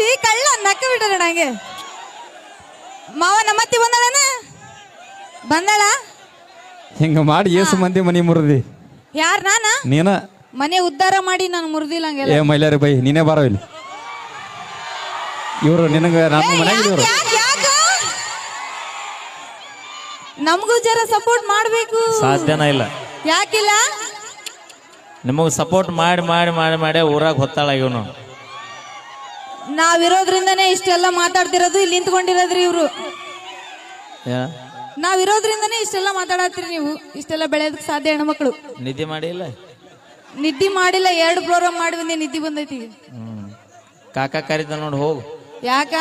Tea ಕಳ್ಳ ನಕ್ಕ ಬಿಟ್ಟರ ನಂಗೆ. ಮಾವ ನಮ್ಮತ್ತಿ ಬಂದಾಳನ? ಬಂದಾಳ? ಹಿಂಗ ಮಾಡಿ ಏಸು ಮಂದಿ ಮನಿ ಮುರಿದಿ. ಯಾರ್ ನಾನ? ನೀನ? ಮನೆ ಉದ್ಧಾರ ಮಾಡಿ ನಾನು ಮುರಿದಿಲ್ಲ ಹಂಗೆಲ್ಲ. ಏ ಮೈಲಾರಿ ಬೈ ನೀನೇ ಬಾರೋ ಇಲ್ಲಿ. ಇವರು ನಿನಗ ನಮ್ಮ ಮನೆಗೆ ಇವರು. ಯಾಕ್- ಯಾಕ್- ಯಾಕ? ನಮಗೂ ಜರ ಸಪೋರ್ಟ್ ಮಾಡ್ಬೇಕು. ಸಾಧ್ಯನ ಇಲ್ಲ. ಯಾಕಿಲ್ಲ? ನಿಮಗೆ ಸಪೋರ್ಟ್ ಮಾಡಿ ಮಾಡಿ ಮಾಡಿ ಮಾಡಿ ಊರಾಗ ಹೊತ್ತಾಳ ಇವನು. ನಾವಿರೋದ್ರಿಂದನೇ ಇಷ್ಟೆಲ್ಲ ಮಾತಾಡ್ತಿರೋದು ಇಲ್ಲಿ ನಿಂತ್ಕೊಂಡಿರೋದ್ರಿ ಇವ್ರು. ನಾವಿರೋದ್ರಿಂದನೇ ಇಷ್ಟೆಲ್ಲ ಮಾತಾಡತ್ತೀರಿ ನೀವು. ಇಷ್ಟೆಲ್ಲ ಬೆಳೆಯೋದಕ್ಕೆ ಸಾಧ್ಯ ಹೆಣ್ಮಕ್ಳು. ನಿದ್ದೆ ಮಾಡಿಲ್ಲ? ನಿದ್ದೆ ಮಾಡಿಲ್ಲ ಎರಡು ಪ್ರೋಗ್ರಾಮ್ ಮಾಡಿ ಬಂದೆ ನಿದ್ದೆ ಬಂದೈತಿ. ಹ್ಮ್. ಕಾಕ ಕರೀತ ನೋಡಿ ಹೋಗು. ಯಾಕ?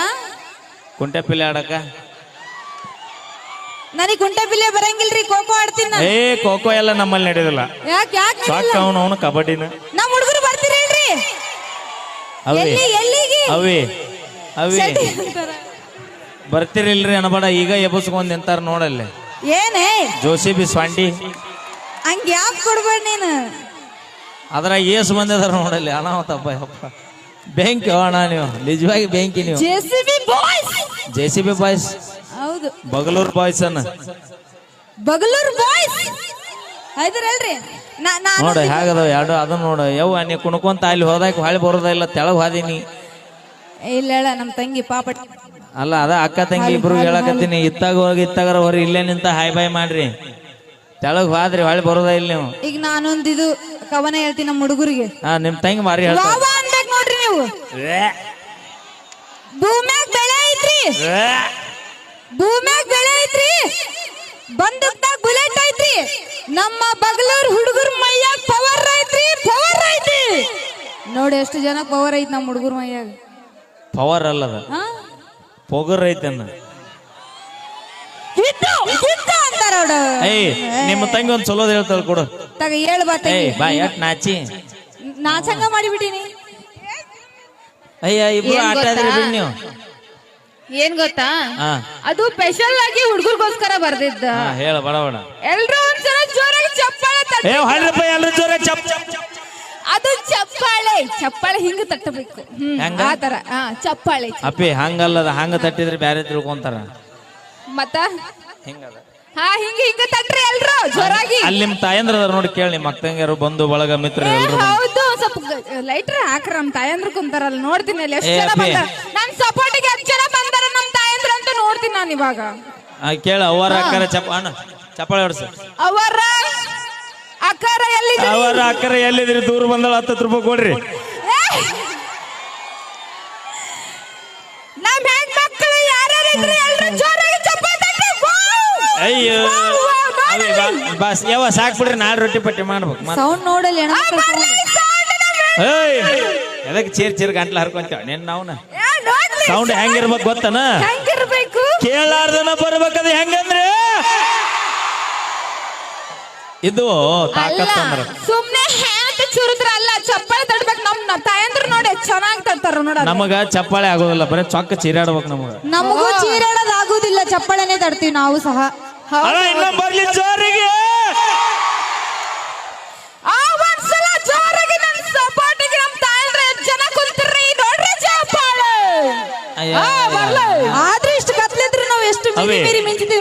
ಕುಂಟೆ ಪಿಲ್ಲೆ ಆಡಕ? ನನಗೆ ಕುಂಟೆ ಪಿಲ್ಲೆ ಬರಂಗಿಲ್ರಿ ಖೋಖೋ ಆಡ್ತೀನಿ ನಾನು. ಏ ಖೋಖೋ ಎಲ್ಲ ನಮ್ಮಲ್ಲಿ ನಡೆಯೋದಿಲ್ಲ ಯಾಕೆ ಯಾಕೆ ಸಾಕ ಅವನು ಅವನು ಕಬಡ್ಡಿನ. ನಮ್ಮ ಹುಡುಗರು ಬರ್ತೀರೇನ್ರಿ? ಹೇಳ್ರಿ ಎಲ್ಲಿ ಎಲ್ಲಿಗೆ ಅವಿ ಅವಿ. ಅಂತಾರ. ಬರ್ತಿರಿಲ್ರಿ ಅನಬೇಡ ಈಗ ಎಬ್ಬಸ್ಕೊಂಡ್ ನಿಂತಾರ ನೋಡಲ್ಲಿ. ಏನೇ? ಜೋಸಿ ಬಿ ಸ್ವಾಂಡಿ. ಹಂಗ ಯಾಕೆ ಕೊಡ್ಬೇಡ ನೀನು? ಅದ್ರಾಗ ಏಸ್ ಬಂದಿದಾರ ನೋಡಲ್ಲಿ ಅನಾಹುತಪ್ಪ ಯಪ್ಪ ಬೆಂಕಿ ಅಣ್ಣ ನೀವು ನಿಜವಾಗಿ ಬೆಂಕಿ ನೀವು. J C B boys. J C B boys. ಹೌದು. ಬಗಲೂರ್ ಬಾಯ್ಸ್ ಅನ್ನ. ಬಗಲೂರ್ ಬಾಯ್ಸ್. ಐದ್ರಲ್ರಿ ನಾ ನಾನು ನೋಡ ಹೇಗದ ಎರಡು ಅದನ್ನ ನೋಡ. ಯವ್ವ ನೀ ಕುಣ್ಕೊಂತ ಅಲ್ಲಿ ಹೋದಾಗ ಹಳಿ ಬರೋದಿಲ್ಲ ತೆಳಗ್ ಹೋದಿನಿ ಇಲ್ಲ ಹೇಳ ನಮ್ಮ ತಂಗಿ ಪಾಪ ಅಲ್ಲ ಅದ ಅಕ್ಕ ತಂಗಿ ಇಬ್ರು ಹೇಳಕತ್ತೀನಿ. ಇತ್ತಾಗ ಹೋಗಿ ಇತ್ತಾಗರ ಹೊರಿ ಇಲ್ಲೇ ನಿಂತ ಹಾಯ್ ಬಾಯ್ ಮಾಡ್ರಿ. ತೆಳಗ್ ಹೋದ್ರಿ ಹೊಳ್ಳಿ ಬರೋದ ಇಲ್ಲ ನೀವು. ಈಗ ನಾನೊಂದು ಇದು ಕವನ ಹೇಳ್ತೀನಿ ನಮ್ಮ ಹುಡುಗರಿಗೆ. ಹಾ ನಿಮ್ ತಂಗಿ ಮಾರಿ ಹೇಳ್ತಾರೆ ವಾವ ಅನ್ಬೇಕು ನೋಡ್ರಿ ನೀವು. ಭೂಮ್ಯಾಗ ಬೆಳೆ ಐತ್ರಿ. ಭೂಮ್ಯಾಗ ಬೆಳೆ ಐತ್ರಿ. ಬಂದೂಕ್ದಾಗ ಬುಲೆಟ್ ಐತ್ರಿ. ನಮ್ಮ ಬಗಲೂರ್ ಹುಡುಗರ ಮೈಯಾಗ ಪವರ್ ಐತ್ರಿ ಪವರ್ ಐತಿ ನೋಡಿ ಎಷ್ಟು ಜನ ಪವರ್ ಐತಿ ನಮ್ಮ ಹುಡುಗರ ಮೈಯಾಗ. ಪವರ್ ಅಲ್ಲದ? ಪೊಗರ್ ಐತನ್ನ ಏಯ್ ನಿಮ್ಮ ತಂಗಿ ಒಂದ್ ಚಲೋದ್ ಹೇಳ್ತಾಳ ಕೊಡು. ತಗ ಹೇಳ ಬಾ ತಂಗಿ. ಏಯ್ ಬಾ ಎಟ್ ನಾಚಿ? ನಾಚಂಗ ಮಾಡಿಬಿಟ್ಟಿನಿ. ಅಯ್ಯ ಇಬ್ರು ಏನ್ ಆಟ ಗೊತ್ತಾ? ಆದ್ರಿ ಬಿಡ್ ನೀವು. ಏನ್ ಗೊತ್ತಾ? ಹಾ. ಅದು ಸ್ಪೆಷಲ್ ಆಗಿ ಹುಡುಗರ್ಗೋಸ್ಕರ ಬರ್ದಿದ್ದ. ಹಾ ಹೇಳ ಬಡ ಬಡ. ಎಲ್ರು ಒಂದ್ಸಲ ಜೋರಾಗಿ ಚಪ್ಪಾಳೆ ತಟ್ಟ. ಏ ಹಳ್ರಪ್ಪ ಎಲ್ರು ಜೋರ ಚಪ್ ಚಪ್ ಚಪ್. ಅದು ಚಪ್ಪಾಳೆ. ಚಪ್ಪಾಳೆ ಹಿಂಗ ತಟ್ಟಬೇಕು. ಹ್ಮ್ ಹೆಂಗ? ಆತರ ಹಾ ಚಪ್ಪಾಳೆ. ಅಪ್ಪಿ ಹಂಗಲ್ಲದ ಹಂಗ ತಟ್ಟಿದ್ರೆ ಬ್ಯಾರೆ ತಿಳ್ಕೊಂತಾರ. ಮತ್ತ? ಹಿಂಗದ ಹಾ ಹಿಂಗ ಹಿಂಗ ತಟ್ರಿ ಎಲ್ರು ಜೋರಾಗಿ. ಅಲ್ಲಿ ನಿಮ್ ತಾಯಂದ್ರ ಅದಾರ ನೋಡಿ ಕೇಳಿ ನಿಮ್ಮ ಅಕ್ಕಂಗ್ಯಾರು ಬಂಧು ಬಳಗ ಮಿತ್ರ ಏ, ಎಲ್ರು ಹೌದು ಸ್ವಲ್ಪ ಲೈಟ್ರ್ ಹಾಕ್ರ ನಮ್ ತಾಯಂದ್ರ ಕುಂತಾರಲ್ಲ ನೋಡ್ತೀನಿ ಅಲ್ಲಿ ಎಷ್ಟು ಏ, ಜನ ಅಪ್ಪಿ. ಬಂದಾರ. ನನ್ ಸಪೋರ್ಟಿಗೆ ಎಷ್ಟು ಜನ ಬಂದಾರ ನಮ್ ತಾಯಂದ್ರ ಅಂತ ನೋಡ್ತೀನಿ ನಾನು ಇವಾಗ. ಆ, ಕೇಳ ಅವರ ಅಕ್ಕರ ಚಪ್ಪ ಅಣ್ಣ ಚಪ್ಪಾಳೆ ಹೊಡ್ಸ. ಅವರ ಅಕ್ಕರ ಎಲ್ಲಿದ್ರಿ ದೂರ ಬಂದಳ ಹತ್ತತ್ತು ರೂಪಾಯಿ ಕೊಡ್ರಿ. ಅಯ್ಯೋ. ಬಾಸ್ ಯಾವ ಸಾಕ್ ಬಿಡ್ರಿ ನಾಳೆ ರೊಟ್ಟಿ ಪಟ್ಟಿ ಮಾಡ್ಬೇಕು ಮತ್ತ್- ಸೌಂಡ್ ನೋಡಲಿ ಹೆಣ್ಮಕ್ಳು sound. ಏಯ್ ಎದಕ್ ಚೀರ್ ಚೀರ್ ಗಂಟ್ಲ ಹರ್ಕೊಂತೇವ? ನಿನ್ನ ನಾವ್ನ. ಸೌಂಡ್ ಹೆಂಗಿರ್ಬೇಕು ಗೊತ್ತನ? ಕೇಳಾರ್ದನ ಬರ್ಬೇಕದ ಹೆಂಗಂದ್ರೆ? ಇದು ಸುಮ್ನೆ ಹ್ಯಾಂತ ಚುರುದ್ರ ಅಲ್ಲ ಚಪ್ಪಾಳೆ ತಡ್ಬೇಕು ನಮ್ ತಾಯಂದ್ರ ನೋಡಿ ಚೆನ್ನಾಗಿ ತಡ್ತಾರ ನೋಡ ನಮಗ ಚಪ್ಪಾಳೆ ಆಗೋದಿಲ್ಲ ಬರೀ ಚೊಕ್ಕ ಚೀರಾಡ್ಬೇಕು ನಮಗ. ನಮಗೂ ಚೀರಾಡೋದಾಗುದಿಲ್ಲ ಚಪ್ಪಾಳೆನೆ ಚಪ್ಪಳನೆ ತಡ್ತೀವಿ ನಾವು ಸಹ. ಹೌದು ಇನ್ನ ಬರ್ಲಿ ಜೋರಿಗೆ.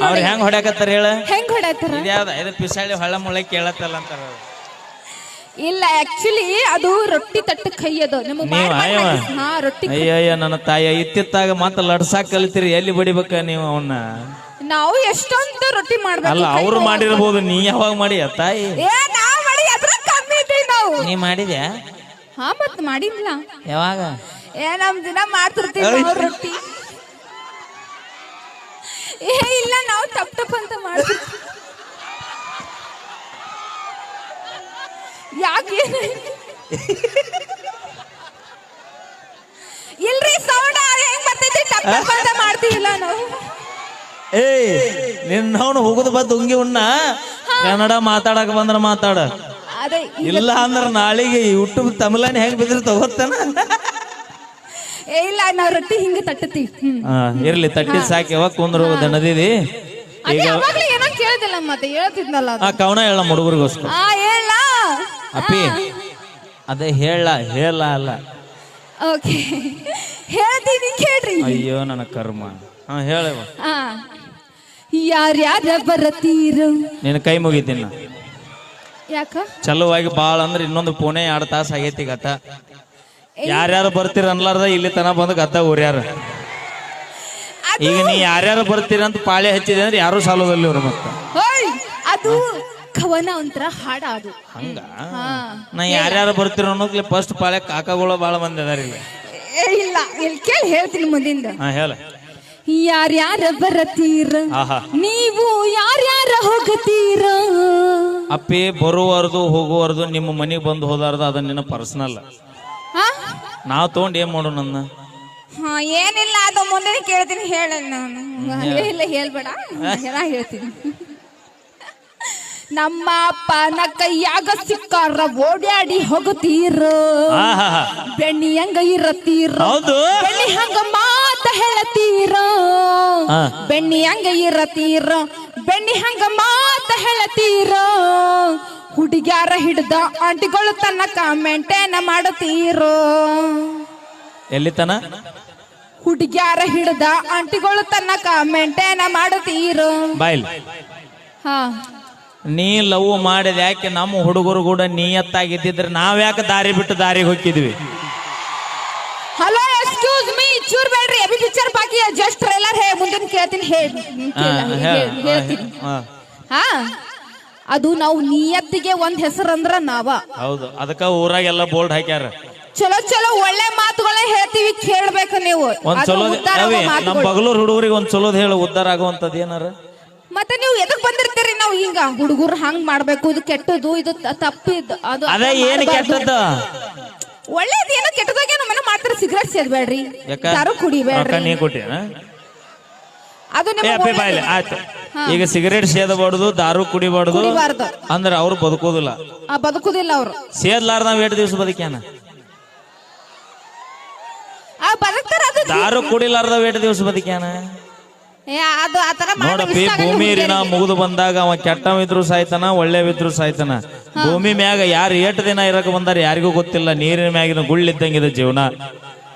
ಅವ್ರ ಹೆಂಗ್ ಹೊಡ್ಯಾಕತ್ತಾರ ಹೇಳ? ಹೆಂಗ್ ಹೊಡ್ಯಾತಾರ ಇದ್ಯಾವ್ದ? ಇದು ಪಿಸಾಳಿ ಹಳ್ಳ ಮುಳೆ ಕೇಳತ್ತಲ್ಲ ಅಂತಾರ ಅವ್ರು. ಇಲ್ಲ ಆಕ್ಚುಲಿ ಅದು ರೊಟ್ಟಿ ತಟ್ಟ ಕೈ ಅದು. ನಿಮ್ಮ ನೀವ್ ಅಯ್ಯವ ಹಾ ರೊಟ್ಟಿ ಅಯ್ಯಯ್ಯ ನನ್ನ ತಾಯಿ ಇತ್ತಿತ್ತಾಗ ಮತ್ತೆ ಲಡ್ಸಾಕ್ ಕಲಿತೀರಿ ಎಲ್ಲಿ ಬಡಿಬೇಕ ನೀವು ಅವನ್ನ ನಾವು ಎಷ್ಟೊಂದು ರೊಟ್ಟಿ ಮಾಡ್ಬೇಕು ಅಲ್ಲ ಕೈ ಅವ್ರು. ಮಾಡಿರ್ಬೋದು ನೀ ಯಾವಾಗ ಮಾಡಿ ತಾಯಿ? ಏ ನಾವ್ ಮಾಡಿ ಅದ್ರ ಕಮ್ಮಿ ಇದ್ದೀವಿ ನಾವು. ನೀ ಮಾಡಿದ್ಯಾ? ಹಾ ಮತ್ ಮಾಡಿಲ್ಲ. ಯಾವಾಗ? ಏ ನಮ್ ದಿನ ಮಾಡ್ತಿರ್ತೀವಿ ನಾವು ರೊಟ್ಟಿ. ಏ ಇಲ್ಲ ನಾವು ಟಪ್ ಟಪ್ ಅಂತ ಮಾಡ್ತೀವಿ. ಯಾಕೆ? ಇಲ್ರಿ ಸೌಂಡ್ ಹೆಂಗ್ ಬರ್ತೈತಿ? ಟಪ್ ಟಪ್ ಅಂತ ಮಾಡ್ತೀವಿಲ್ಲ ನಾವು. ಏಯ್ ನಿನ್ನವನು ಹೋಗುದು ಬದ್ ಉಂಗಿ ಉಣ್ಣ. ಕನ್ನಡ ಮಾತಾಡಕ್ ಬಂದ್ರ ಮಾತಾಡ. ಅದೇ ಇಲ್ಲ ಅಂದ್ರ ನಾಳಿಗೆ ಯೂಟ್ಯೂಬ್ ತಮಿಳನ್ ಹೆಂಗ್ ಬಿದ್ರಿ ತಗೋತಾನ ಏ ಇಲ್ಲ ನಾವ್ ರೊಟ್ಟಿ ಹಿಂಗ ತಟ್ಟತಿ ಹ್ಮ್. ಹಾ ಇರ್ಲಿ ತಟ್ಟಿ ಸಾಕಿ ಯಾವಾಗ ಕುಂದ್ರ ದಣದಿದಿ ಅದೇ ಈಗ ಯಾವಾಗ್ಲೂ ಏನೋ ಕೇಳ್ದಿಲ್ಲ ಮತ್ತೆ ಹೇಳ್ತಿದ್ನಲ್ಲ ಅದು. ಆ ಕವನ ಹೇಳ ಹುಡುಗರಿಗೋಸ್ಕರ. ಆ ಹೇಳ. ಅಪ್ಪಿ ಅದೇ ಹೇಳ ಹೇಳ ಅಲ್ಲ. ಓಕೆ. ಹೇಳ್ತೀನಿ ಅಯ್ಯೋ ನನ್ನ ಕರ್ಮ. ಹಾ ಹೇಳವ ಆ ಯಾರ್ಯಾರ ಬರತೀರು. ನಿನ್ನ ಕೈ ಮುಗಿತೀನಿ. ನಾ. ಯಾಕ? ಚಲುವಾಗಿ ಬಾಳ ಅಂದ್ರೆ ಇನ್ನೊಂದು ಪುಣೆ ಎರಡು ತಾಸು ಆಗೈತಿ ಗತ. ಯಾರ್ಯಾರು ಬರ್ತೀರ ಅನ್ಲಾರ್ದ ಇಲ್ಲಿ ತನ ಬಂದು ಗದ್ದ ಊರ್ಯಾರ. ಈಗ ನೀ ಯಾರ್ಯಾರು ಬರ್ತೀರ ಅಂತ ಪಾಳೆ ಹಚ್ಚಿದೆ ಅಂದ್ರೆ ಯಾರು ಸಾಲೋದಲ್ಲಿ ಇವ್ರು ಮತ್ತೆ. ಹೋಯ್ ಅದು ಕವನ ಒಂಥರ ಹಾಡ ಅದು. ಹಂಗ? ನಾ ಯಾರ್ಯಾರು ಬರ್ತೀರ ಅನ್ನೋದ್ಲಿ ಫಸ್ಟ್ ಪಾಳೆ ಕಾಕಗಳು ಬಾಳ ಮಂದಿ ಅದಾರ ಇಲ್ಲಿ. ಏ, ಇಲ್ಲ ಇಲ್ಲಿ ಕೇಳಿ ಹೇಳ್ತೀನಿ ಮುಂದಿಂದ. ಹಾ ಹೇಳ. ಯಾರ್ಯಾರ ಬರತೀರ? ಆಹಾ. ನೀವು ಯಾರ್ಯಾರ ಹೋಗತೀರ? ಅಪ್ಪಿ ಬರುವರ್ದು ಹೋಗುವರ್ದು ನಿಮ್ಮ ಮನೆಗೆ ಬಂದು ಹೋದಾರ್ದು ಅದು ನಿನ್ನ ಪರ್ಸನಲ್ ನಾವ್ ತಗೊಂಡ್ ಏನ್ ಮಾಡು ನನ್ನ? ಹಾ ಏನಿಲ್ಲ ಅದು ಮುಂದೆ ಕೇಳ್ತೀನಿ ಹೇಳ ನಾನು. ಇಲ್ಲ ಹೇಳ್ಬೇಡ. ನಾ ಹೇಳ್ತೀನಿ. ನಮ್ಮ ಅಪ್ಪನ ಕೈಯಾಗ ಸಿಕ್ಕಾರ ಓಡ್ಯಾಡಿ ಹೋಗುತ್ತೀರ ಬೆಣ್ಣಿ ಹಂಗ ಇರತ್ತೀರ ಬೆಣ್ಣಿ ಹಂಗ ಮಾತ ಹೇಳತೀರ? ಹಾ. ಬೆಣ್ಣಿ ಹಂಗ ಇರತೀರ? ಬೆಣ್ಣಿ ಹಂಗ ಮಾತ ಹೇಳತೀರ? ಹುಡುಗ್ಯಾರ ಹಿಡ್ದ ಆಂಟಿಗಳು ತನ್ನ ಮೇಂಟೈನ್ ಮಾಡತೀರೋ? ಎಲ್ಲಿ ತನ? ಹುಡುಗ್ಯಾರ ಹಿಡ್ದ ಆಂಟಿಗಳು ತನಕ ಮೇಂಟೈನ್ ಮಾಡುತ್ತೀರೋ ಬೈಲ್ ಹಾ. ನೀ ಲವ್ ಮಾಡಿದ ಯಾಕೆ ನಮ್ಮ ಹುಡುಗರು ಕೂಡ ನೀಯತ್ತಾಗಿದ್ದಿದ್ರೆ ನಾವ್ ಯಾಕೆ ದಾರಿ ಬಿಟ್ಟು ದಾರಿಗೆ ಹೋಗಿದ್ವಿ? ಹಲೋ ಎಕ್ಸ್ಕ್ಯೂಸ್ ಮೀ ಚೂರ್ ಬೇಡ್ರಿ. ಅಭಿ ಪಿಕ್ಚರ್ ಬಾಕಿ ಜಸ್ಟ್ ಟ್ರೈಲರ್ ಹೇ ಮುಂದಿನ ಕೇಳ್ತೀನಿ ಹೇಳಿ. ಹೇಳ್ತೀನಿ. ಹಾ, ಹಾ. ಅದು ನಾವು ನಿಯತ್ತಿಗೆ ಒಂದ್ ಹೆಸರು ಅಂದ್ರ ನಾವ. ಹೌದು ಅದಕ್ಕ ಊರಾಗೆಲ್ಲ ಬೋರ್ಡ್ ಹಾಕ್ಯಾರ. ಚಲೋ ಚಲೋ ಒಳ್ಳೆ ಮಾತುಗಳೇ ಹೇಳ್ತೀವಿ ಕೇಳ್ಬೇಕು ನೀವು. ಒಂದ್ ಅದು ಚಲೋ ಉದ್ಧಾರ ಆಗೋ ಅವಿ ನಮ್ಮ ಮಾತುಗಳು. ಬಗಲೂರ್ ಹುಡುಗರಿಗೆ ಒಂದ್ ಚಲೋದ್ ಹೇಳು ಉದ್ದಾರ ಆಗುವಂತದ್ ಏನಾರ? ಮತ್ತೆ ನೀವು ಎದಕ್ ಬಂದಿರ್ತೀರಿ ನಾವು ಹಿಂಗ? ಹುಡುಗರು ಹಂಗ್ ಮಾಡ್ಬೇಕು ಇದು ಕೆಟ್ಟದು ಇದು ತ- ತಪ್ಪಿದ್ದು ಅದು ಅದೇ ಏನ್ ಮಾಡ್ಬಾರ್ದು. ಕೆಟ್ಟದ ಒಳ್ಳೇದ್ ಏನೋ ಕೆಟ್ಟದಾಗೆ ನಮ್ಮನ್ನ ಮಾಡ್ತಾರೆ ಸಿಗರೇಟ್ ಸೇದ್ಬೇಡ್ರಿ. ಯಾರು ದಾರು ರೊಕ್ಕ ಕುಡಿಬೇಡ್ರಿ ನೀ ಅದು ಏ ನಿಮಗೆ ಅಪ್ಪಿ ಬಾಯ್ಲಿ ಆಯ್ತು. ಈಗ ಸಿಗರೇಟ್ ಸೇದಬಾರ್ದು ದಾರು ಕುಡಿಬಾರ್ದು ಕುಡಿಬಾರ್ದು. ಅಂದ್ರೆ ಅವ್ರು ಬದುಕೋದಿಲ್ಲ ಆ ಬದುಕುದಿಲ್ಲ ಅವ್ರು. ಸೇದ್ಲಾರ ನಾವ್ ಎರಡು ದಿವಸ ಬದುಕ್ಯಾನ? ಆ ಬದುಕ್ತಾರ ಅದು ದಾರು ಕುಡಿಲಾರ್ದ ಎರಡು ದಿವಸ ಬದುಕ್ಯಾನ? ಏ, ಅದು ಆತರ ನೋಡಪ್ಪಿ ಭೂಮಿ ಋಣ ಮುಗಿದು ಬಂದಾಗ ಅವ ಕೆಟ್ಟವಿದ್ರು ಸಾಯ್ತಾನ ಒಳ್ಳೆವಿದ್ರು ಸಾಯ್ತಾನ. ಭೂಮಿ ಮ್ಯಾಗ ಯಾರು ಏಟ್ ದಿನ ಇರಕ್ ಬಂದಾರ ಯಾರಿಗೂ ಗೊತ್ತಿಲ್ಲ ನೀರಿನ ಮ್ಯಾಗಿನ ಗುಳ್ಳಿದ್ದಂಗಿದೆ ಜೀವನ.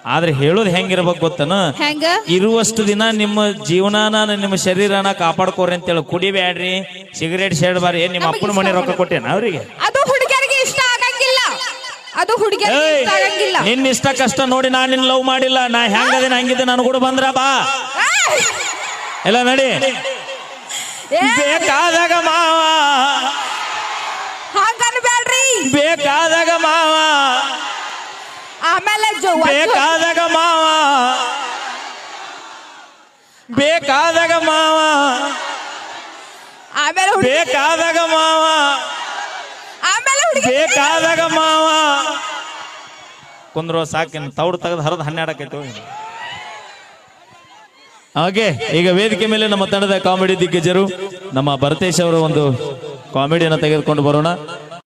ಆದ್ರೆ ಹೇಳೋದು ಹೆಂಗಿರ್ಬೇಕು ಗೊತ್ತನ? ಹೆಂಗ? ಇರುವಷ್ಟು ದಿನ ನಿಮ್ಮ ಜೀವನಾನ ನಿಮ್ಮ ಶರೀರನ ಕಾಪಾಡ್ಕೋರಿ ಅಂತೇಳಿ ಕುಡಿಬ್ಯಾಡ್ರಿ ಸಿಗರೇಟ್ ಸೇಡ್ಬಾರಿ ಏನ್ ನಿಮ್ಮ ಅಪ್ಪನ ಮನೆ ರೊಕ್ಕ ಕೊಟ್ಟೇನ ಅವ್ರಿಗೆ? ಅದು ಹುಡುಗಿಯರಿಗೆ ಇಷ್ಟ ಆಗಂಗಿಲ್ಲ. ಅದು ಹುಡುಗಿಯರಿಗೆ ಇಷ್ಟ ಆಗಂಗಿಲ್ಲ. ನಿನ್ನ ಇಷ್ಟ ಕಷ್ಟ ನೋಡಿ ನಾನು ನಿನ್ ಲವ್ ಮಾಡಿಲ್ಲ. ನಾ ಹೆಂಗದಿನ ಹಂಗಿದ್ದೆ ನಾನು ಕೂಡ ಬಂದ್ರ ಬಾ! ಎಲ್ಲ ನಡಿ. ಬೇಕಾದಾಗ ಮಾವಾ. ಬೇಕ ಬೇಕಾದಾಗ ಮಾವ. ಬೇಕಾದಾಗ ಮಾವ. ಆಮೇಲೆ ಬೇಕಾದಾಗ ಮಾವ. ಆಮೇಲೆ ಬೇಕಾದಾಗ ಮಾವ. ಕುಂದ್ರೋ ಸಾಕಿನ ತೌಡು ತೆಗೆದು ಹರಿದು ಹನ್ನೆರಡಕ್ಕೈತೆ ಹಾಗೆ ಈಗ ವೇದಿಕೆ ಮೇಲೆ ನಮ್ಮ ತಂಡದ ಕಾಮಿಡಿ ದಿಗ್ಗಜರು ನಮ್ಮ ಭರತೇಶ್ ಅವರ ಒಂದು ಕಾಮಿಡಿಯನ್ನು ತೆಗೆದುಕೊಂಡು ಬರೋಣ.